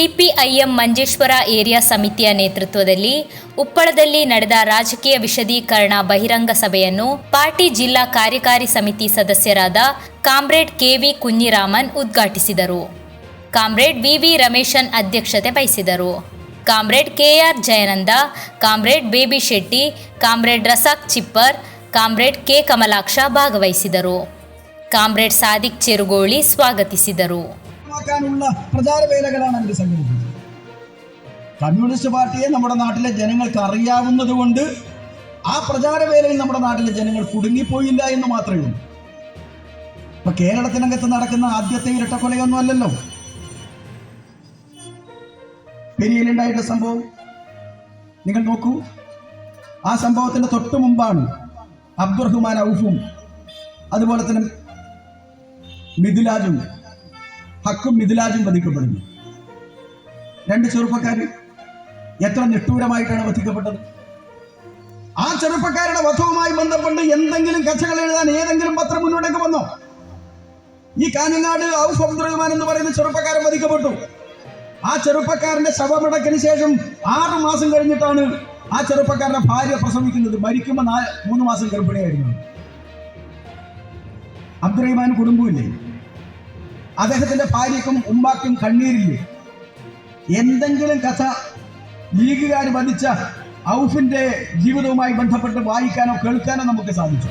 CPIM Manjeshwar area ಸಮಿತಿಯ ನೇತೃತ್ವದಲ್ಲಿ ಉಪ್ಪಳದಲ್ಲಿ ನಡೆದ ರಾಜಕೀಯ ವಿಶದೀಕರಣ ಬಹಿರಂಗ ಸಭೆಯನ್ನು ಪಾರ್ಟಿ ಜಿಲ್ಲಾ ಕಾರ್ಯಕಾರಿ ಸಮಿತಿ ಸದಸ್ಯರಾದ ಕಾಮ್ರೇಡ್ ಕೆವಿ ಕುഞ്ഞിರಾಮನ್ ಉದ್ಘಾಟಿಸಿದರು. ಕಾಮ್ರೇಡ್ ವಿವಿ ರಮೇಶನ್ ಅಧ್ಯಕ್ಷತೆ ವಹಿಸಿದರು. Comrade K R Jayananda, comrade Baby Shetty, comrade Razak Chippar, comrade K Kamalaksha ಭಾಗವಹಿಸಿದರು. ಕಾಮ್ರೇಡ್ ಸಾದಿಕ್ ಚೆರುಗೋಳಿ ಸ್ವಾಗತಿಸಿದರು. ാനുള്ള പ്രചാരവേലകളാണ് അവർ സംഘടിപ്പിച്ചത്. കമ്മ്യൂണിസ്റ്റ് പാർട്ടിയെ നമ്മുടെ നാട്ടിലെ ജനങ്ങൾക്ക് അറിയാവുന്നത് കൊണ്ട് ആ പ്രചാരവേലയിൽ നമ്മുടെ നാട്ടിലെ ജനങ്ങൾ കുടുങ്ങിപ്പോയില്ല എന്ന് മാത്രമേ ഉള്ളൂ. ഇപ്പൊ കേരളത്തിനകത്ത് നടക്കുന്ന ആദ്യത്തെ ഇരട്ടക്കൊലയൊന്നും അല്ലല്ലോ. പെരിയയിലുണ്ടായിട്ടുള്ള സംഭവം. നിങ്ങൾ നോക്കൂ. ആ സംഭവത്തിന്റെ തൊട്ടു മുമ്പാണ് അബ്ദുറഹ്മാൻ ഔഫും അതുപോലെ തന്നെ മിഥുലാജും ഹക്കും മിഥിലാജും വധിക്കപ്പെടുന്നു. രണ്ട് ചെറുപ്പക്കാർ എത്ര നിഷ്ഠൂരമായിട്ടാണ് വധിക്കപ്പെട്ടത്? ആ ചെറുപ്പക്കാരുടെ വധവുമായി ബന്ധപ്പെട്ട് എന്തെങ്കിലും കഥകൾ എഴുതാൻ ഏതെങ്കിലും പത്രം മുന്നോട്ടേക്ക് വന്നോ? ഈ കാഞ്ഞങ്ങാട് ഔഫ് അബ്ദുറഹ്മാൻ എന്ന് പറയുന്ന ചെറുപ്പക്കാരൻ വധിക്കപ്പെട്ടു. ആ ചെറുപ്പക്കാരന്റെ ശവമടക്കിന് ശേഷം ആറു മാസം കഴിഞ്ഞിട്ടാണ് ആ ചെറുപ്പക്കാരന്റെ ഭാര്യ പ്രസവിക്കുന്നത്. മരിക്കുമ്പോൾ മൂന്ന് മാസം ഗർഭിണിയായിരുന്നു. അബ്ദുറഹ്മാൻ കുടുംബമില്ലേ അദ്ദേഹത്തിന്റെ ഭാര്യക്കും ഉമ്മാക്കും കണ്ണീരില്ലേ? എന്തെങ്കിലും കഥ ലീഗുകാർ വധിച്ച ഔഫിന്റെ ജീവിതവുമായി ബന്ധപ്പെട്ട് വായിക്കാനോ കേൾക്കാനോ നമുക്ക് സാധിച്ചു.